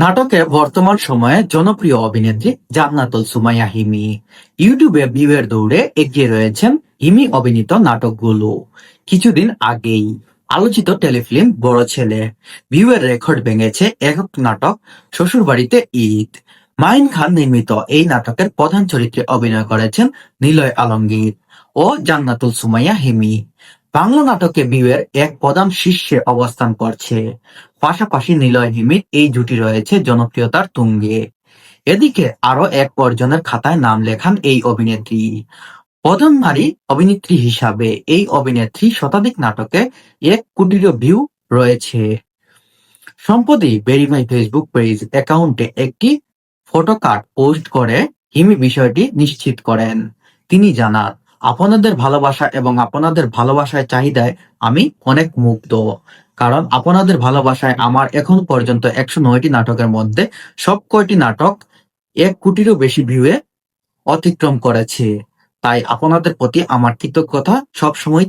নাটকের বর্তমান সময়ে জনপ্রিয় অভিনেত্রী জান্নাতুল সুমাইয়া হিমি। ইউটিউবে ভিউয়ের দৌড়ে এগিয়ে রয়েছেন হিমি অভিনীত নাটকগুলো। কিছুদিন আগেই আলোচিত টেলিফিল্ম বড় ছেলে। ভিউয়ের রেকর্ড ভেঙেছে একক নাটক শ্বশুরবাড়িতে ঈদ। মাইন খান নির্মিত এই নাটকের প্রধান চরিত্রে অভিনয় করেছেন নিলয় আলমগীর ও জান্নাতুল সুমাইয়া হিমি। বাংলা নাটকে ভিউয়ের এক প্রধান শীর্ষে অবস্থান করছে। পাশাপাশি নিলয় হিমির এই জুটি রয়েছে জনপ্রিয়তার তুঙ্গে। এদিকে আরও এক অর্জনের খাতায় নাম লেখান এই অভিনেত্রী। প্রথম নারী অভিনেত্রী হিসাবে এই অভিনেত্রী শতাধিক নাটকে এক কোটিরও ভিউ রয়েছে। সম্প্রতি ভেরিফাই ফেসবুক পেজ অ্যাকাউন্টে একটি ফটোকার্ড পোস্ট করে হিমি বিষয়টি নিশ্চিত করেন। তিনি জানান আপনাদের ভালোবাসা এবং আপনাদের ভালোবাসায় চাহিদায় আমি অনেক মুগ্ধ। কারণ আপনাদের ভালোবাসায় আমার এখন পর্যন্ত একশো নয়টি নাটকের মধ্যে সব কয়টি নাটক এক কোটিরও বেশি ভিউয়ে অতিক্রম করেছে। তাই আপনাদের প্রতি আমার কৃতজ্ঞতা সবসময়